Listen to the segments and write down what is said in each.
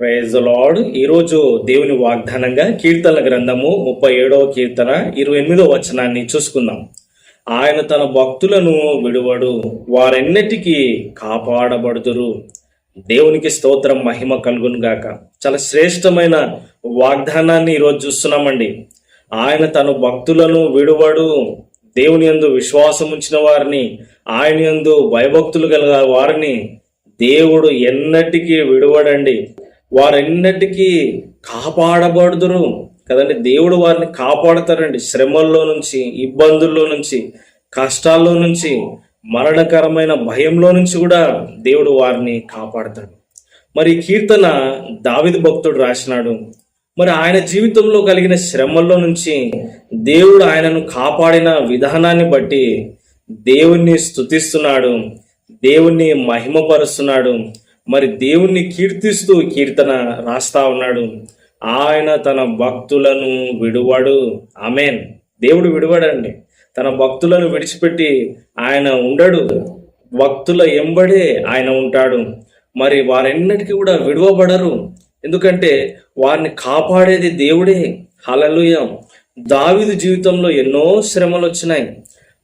Praise lord ఈరోజు దేవుని వాగ్దానంగా కీర్తనల గ్రంథము ముప్పై ఏడవ కీర్తన ఇరవై ఎనిమిదవ వచనాన్ని చూసుకుందాం. ఆయన తన భక్తులను విడువడు వారెన్నిటికీ కాపాడబడుదురు. దేవునికి స్తోత్రం మహిమ కలుగును గాక. చాలా శ్రేష్టమైన వాగ్దానాన్ని ఈరోజు చూస్తున్నామండి. ఆయన తన భక్తులను విడువడు దేవుని యందు విశ్వాసం ఉంచిన వారిని ఆయన యందు భయభక్తులు గల వారిని దేవుడు ఎన్నటికీ విడువడండి. వారెన్నటికీ కాపాడబడుదురు కదండి. దేవుడు వారిని కాపాడతారండి. శ్రమల్లో నుంచి ఇబ్బందుల్లో నుంచి కష్టాల్లో నుంచి మరణకరమైన భయంలో నుంచి కూడా దేవుడు వారిని కాపాడతాడు. మరి కీర్తన దావిది భక్తుడు రాసినాడు. మరి ఆయన జీవితంలో కలిగిన శ్రమల్లో నుంచి దేవుడు ఆయనను కాపాడిన విధానాన్ని బట్టి దేవుణ్ణి స్తుతిస్తున్నాడు. దేవుణ్ణి మహిమపరుస్తున్నాడు. మరి దేవుణ్ణి కీర్తిస్తూ కీర్తన రాస్తా ఉన్నాడు. ఆయన తన భక్తులను విడువాడు. ఆమెన్. దేవుడు విడువడండి. తన భక్తులను విడిచిపెట్టి ఆయన ఉండడు. భక్తుల ఎంబడే ఆయన ఉంటాడు. మరి వారెన్నటికీ కూడా విడువబడరు. ఎందుకంటే వారిని కాపాడేది దేవుడే. హలలుయ దావిదు జీవితంలో ఎన్నో శ్రమలు వచ్చినాయి.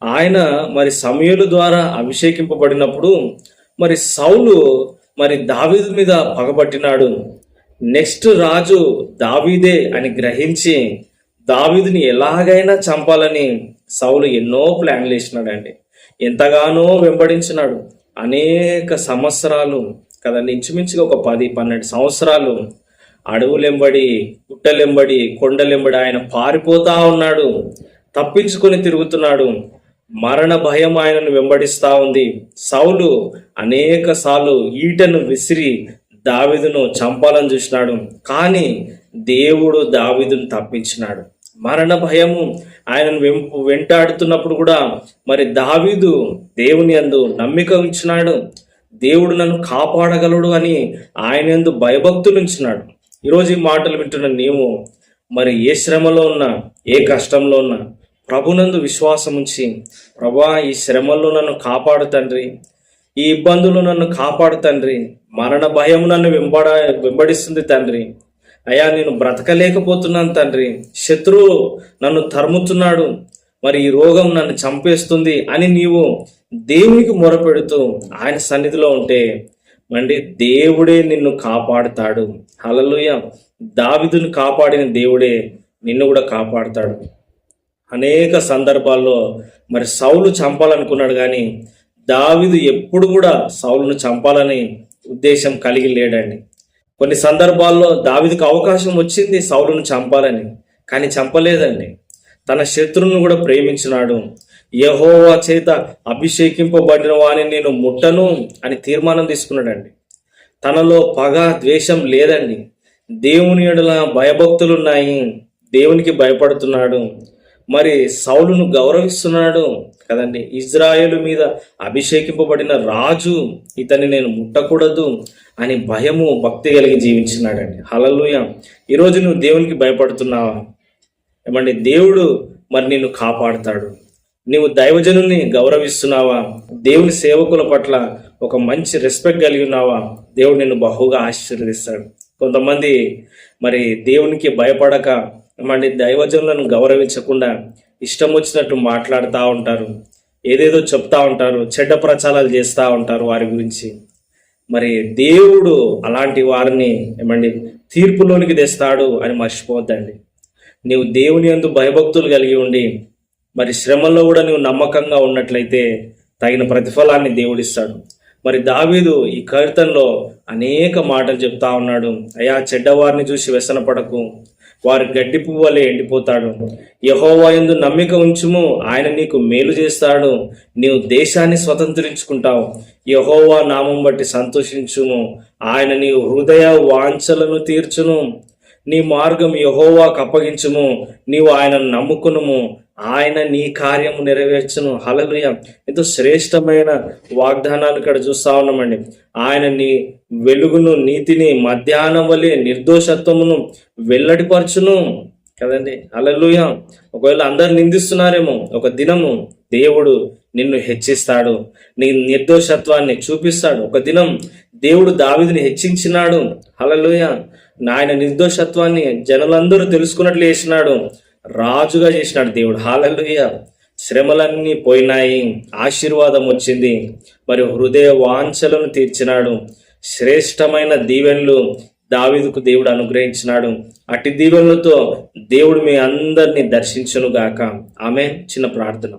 ఆయన మరి సమయలు ద్వారా అభిషేకింపబడినప్పుడు మరి సౌలు మరి దావీదు మీద పగబట్టినాడు. నెక్స్ట్ రాజు దావీదే అని గ్రహించి దావీదుని ఎలాగైనా చంపాలని సౌలు ఎన్నో ప్లాన్లు వేసినాడండి. ఎంతగానో వెంబడించినాడు. అనేక సంవత్సరాలు కదండి ఇంచుమించుగా ఒక పది పన్నెండు సంవత్సరాలు అడవులెంబడి గుట్టలెంబడి కొండలెంబడి ఆయన పారిపోతా ఉన్నాడు. తప్పించుకొని తిరుగుతున్నాడు. మరణ భయం ఆయనను వెంబడిస్తా ఉంది. సౌలు అనేక సార్లు ఈటను విసిరి దావిదును చంపాలని చూసినాడు. కానీ దేవుడు దావిదును తప్పించినాడు. మరణ భయము ఆయనను వెంపు వెంటాడుతున్నప్పుడు కూడా మరి దావీదు దేవుని అందు నమ్మిక ఉంచినాడు. దేవుడు నన్ను కాపాడగలడు అని ఆయన ఎందు భయభక్తులు ఉంచినాడు. ఈరోజు ఈ మాటలు వింటున్న నీవు మరి ఏ శ్రమలో ఉన్నా ఏ కష్టంలో ఉన్నా ప్రభునందు విశ్వాసం ఉంచి ప్రభా ఈ శ్రమల్లో నన్ను కాపాడు తండ్రి. ఈ ఇబ్బందులు నన్ను కాపాడు తండ్రి. మరణ భయం నన్ను వెంబడ వెంబడిస్తుంది తండ్రి. అయ్యా నేను బ్రతకలేకపోతున్నాను తండ్రి. శత్రువు నన్ను తరుముతున్నాడు. మరి ఈ రోగం నన్ను చంపేస్తుంది అని నీవు దేవునికి మొరపెడుతూ ఆయన సన్నిధిలో ఉంటే మండి దేవుడే నిన్ను కాపాడుతాడు. హలలుయ దావిదును కాపాడిన దేవుడే నిన్ను కూడా కాపాడుతాడు. అనేక సందర్భాల్లో మరి సౌలు చంపాలనుకున్నాడు కానీ దావిదు ఎప్పుడు కూడా సౌలును చంపాలని ఉద్దేశం కలిగి లేడండి. కొన్ని సందర్భాల్లో దావిదికి అవకాశం వచ్చింది సౌలును చంపాలని కానీ చంపలేదండి. తన శత్రువును కూడా ప్రేమించినాడు. యహోవా చేత అభిషేకింపబడిన వాని నేను ముట్టను అని తీర్మానం తీసుకున్నాడండి. తనలో పగ ద్వేషం లేదండి. దేవుని ఎడల భయభక్తులున్నాయి దేవునికి భయపడుతున్నాడు. మరి సౌలును గౌరవిస్తున్నాడు కదండి. ఇజ్రాయేలు మీద అభిషేకింపబడిన రాజు ఇతన్ని నేను ముట్టకూడదు అని భయము భక్తి కలిగి జీవించినాడండి. హలలుయ ఈరోజు నువ్వు దేవునికి భయపడుతున్నావా? ఏమండి దేవుడు మరి నిన్ను కాపాడుతాడు. నీవు దైవజనుల్ని గౌరవిస్తున్నావా? దేవుని సేవకుల పట్ల ఒక మంచి రెస్పెక్ట్ కలిగి ఉన్నావా? దేవుడు నిన్ను బహుగా ఆశీర్వదిస్తాడు. కొంతమంది మరి దేవునికి భయపడక ఏమండి దైవజనులను గౌరవించకుండా ఇష్టం వచ్చినట్టు మాట్లాడుతూ ఉంటారు. ఏదేదో చెప్తా ఉంటారు. చెడ్డ ప్రచారాలు చేస్తూ ఉంటారు వారి గురించి. మరి దేవుడు అలాంటి వారిని ఏమండి తీర్పులోనికి తెస్తాడు అని మర్చిపోవద్దండి. నీవు దేవుని యందు భయభక్తులు కలిగి ఉండి మరి శ్రమల్లో కూడా నువ్వు నమ్మకంగా ఉన్నట్లయితే తగిన ప్రతిఫలాన్ని దేవుడిస్తాడు. మరి దావీదు ఈ కీర్తనలో అనేక మాటలు చెప్తా ఉన్నాడు. అయా చెడ్డవారిని చూసి వ్యసనపడకు. వారి గడ్డి పువ్వలే ఎండిపోతాడు. యహోవాయందు నమ్మిక ఉంచుము ఆయన నీకు మేలు చేస్తాడు. నీవు దేశాన్ని స్వతంత్రించుకుంటావు. యహోవా నామం బట్టి సంతోషించుము. ఆయన నీ హృదయ వాంఛలను తీర్చును. నీ మార్గం యహోవాకు అప్పగించుము. నీవు ఆయనను నమ్ముకునుము. ఆయన నీ కార్యము నెరవేర్చను. హలలుయ ఎంతో శ్రేష్టమైన వాగ్దానాలు ఇక్కడ చూస్తా ఉన్నామండి. ఆయన నీ వెలుగును నీతిని మధ్యాహ్నం వలె నిర్దోషత్వమును వెల్లడిపరచును. కదండి? హలలుయ ఒకవేళ అందరు నిందిస్తున్నారేమో ఒక దినము దేవుడు నిన్ను హెచ్చిస్తాడు. నీ నిర్దోషత్వాన్ని చూపిస్తాడు. ఒక దినం దేవుడు దావిదిని హెచ్చించినాడు. హలలోయ ఆయన నిర్దోషత్వాన్ని జనులందరూ తెలుసుకున్నట్లు వేసినాడు రాజుగా చేసినాడు దేవుడు. హాలలోయ శ్రమలన్నీ పోయినాయి. ఆశీర్వాదం వచ్చింది. మరి హృదయ వాంఛలను తీర్చినాడు. శ్రేష్టమైన దీవెనలు దావీదుకు దేవుడు అనుగ్రహించినాడు. అట్టి దీవెనలతో దేవుడు మీ అందరినీ దర్శించును గాక. ఆమె చిన్న ప్రార్థన.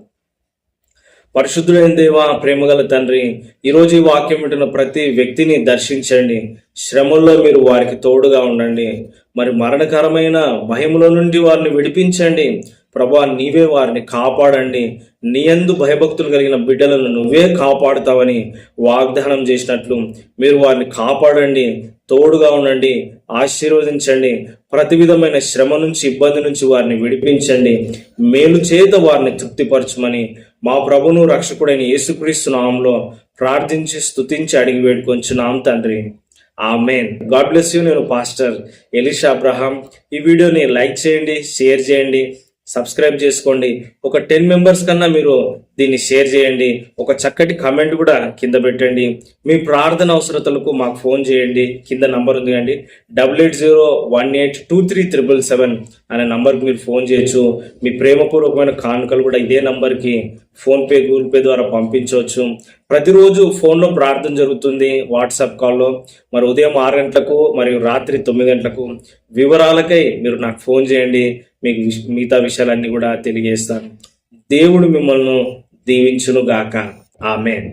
పరిశుద్ధులైన దేవ ప్రేమగల తండ్రి ఈరోజు ఈ వాక్యం వింటున్న ప్రతి వ్యక్తిని దర్శించండి. శ్రమల్లో మీరు వారికి తోడుగా ఉండండి. మరి మరణకరమైన భయముల నుండి వారిని విడిపించండి. ప్రభా నీవే వారిని కాపాడండి. నీయందు భయభక్తులు కలిగిన బిడ్డలను నువ్వే కాపాడుతావని వాగ్దానం చేసినట్లు మీరు వారిని కాపాడండి. తోడుగా ఉండండి. ఆశీర్వదించండి. ప్రతి విధమైన శ్రమ నుంచి ఇబ్బంది నుంచి వారిని విడిపించండి. మేలు చేత వారిని తృప్తిపరచమని మా ప్రభును రక్షకుడైన యేసుక్రీస్తు నామంలో ప్రార్థించి స్తుతించి అడిగి వేడుకొంచున్నాం తండ్రి. ఆమెన్ గాడ్ బ్లెస్ యూ నేను పాస్టర్ ఎలిషా అబ్రహాం ఈ వీడియోని లైక్ చేయండి షేర్ చేయండి. సబ్స్క్రైబ్ చేసుకోండి. ఒక టెన్ మెంబర్స్ కన్నా మీరు దీన్ని షేర్ చేయండి. ఒక చక్కటి కమెంట్ కూడా కింద పెట్టండి. మీ ప్రార్థన అవసరతలకు మాకు ఫోన్ చేయండి. కింద నంబర్ ఉంది అండి. Double eight zero one eight two three triple seven అనే నంబర్కి మీరు ఫోన్ చేయొచ్చు. మీ ప్రేమపూర్వకమైన కానుకలు కూడా ఇదే నంబర్కి ఫోన్పే గూగుల్ పే ద్వారా పంపించవచ్చు. ప్రతిరోజు ఫోన్లో ప్రార్థన జరుగుతుంది. వాట్సాప్ కాల్లో మరి ఉదయం ఆరు గంటలకు మరియు రాత్రి తొమ్మిది గంటలకు వివరాలకై మీరు నాకు ఫోన్ చేయండి. మీకు మిగతా విషయాలన్నీ కూడా తెలియజేస్తాను. దేవుడు మిమ్మల్ని దీవించును గాక ఆమెన్.